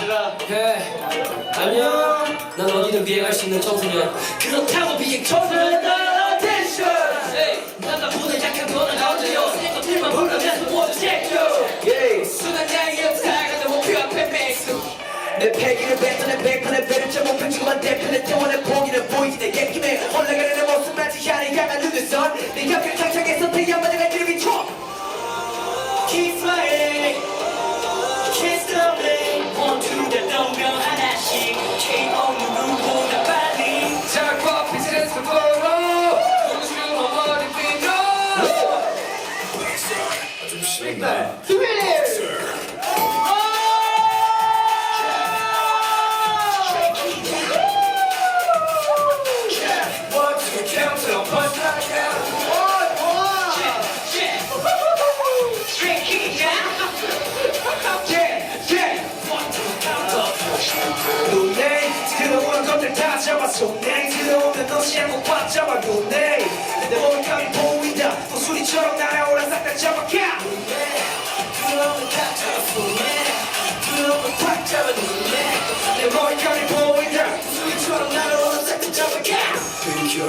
제가 해 안녕. 난 어디든 비행할 수 있는 청소년. 그렇다고 비행 청소년 attention 나가 보다. 약한 거나 나오세요. 내 것들만 보라면서 모두 제껴 순한 역사가 내 목표 앞에 맥스 내 패기를 뱉어내 백판에 배를 쳐 목표 지구만 대편에 태워내 보기는 보이지 내 예낌에. 올라가는 내 모습 마치 향이 향한 눈에선. 내 곁을 장착해서 태양만 내가 길을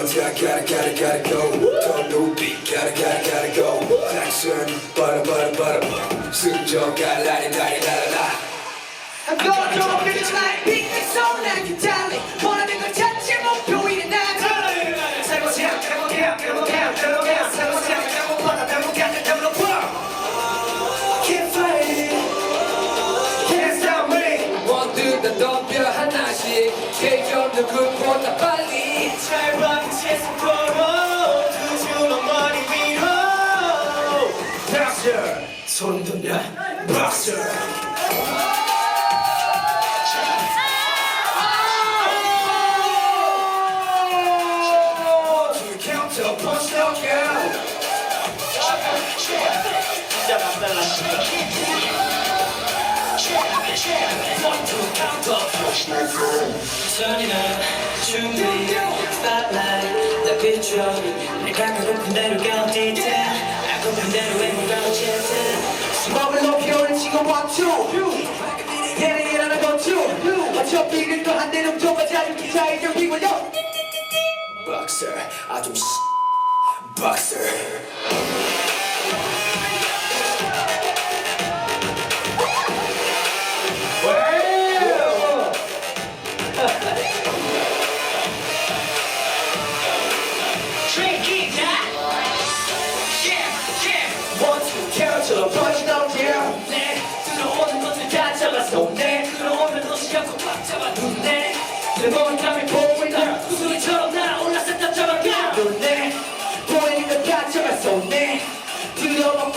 until I gotta, gotta, gotta go. 더 높이, gotta, gotta, gotta go. 액션, butter, butter, butter. 승전, 갈라리, 날이 날아나. I'm gonna go, bitch, like, big, it's so like you tell me. 원하는 걸 더 그보다 빨리 찰방 채소 걸어 두 주먹 머리 위로 박수 소름 돋냐 박수 진짜 맛달라 Turn it up. Boxer, 아좀 씨. Boxer. One two count to the punch knockout 내 들어오는 것들 다 잡았어. 내 들어오는 것이 갖고 꽉 잡아 눈내 내 머리카락이 보인다 구슬이처럼 날아올라 싹다 잡아가 눈에 보이는 걸다 잡았어. 내 들어봐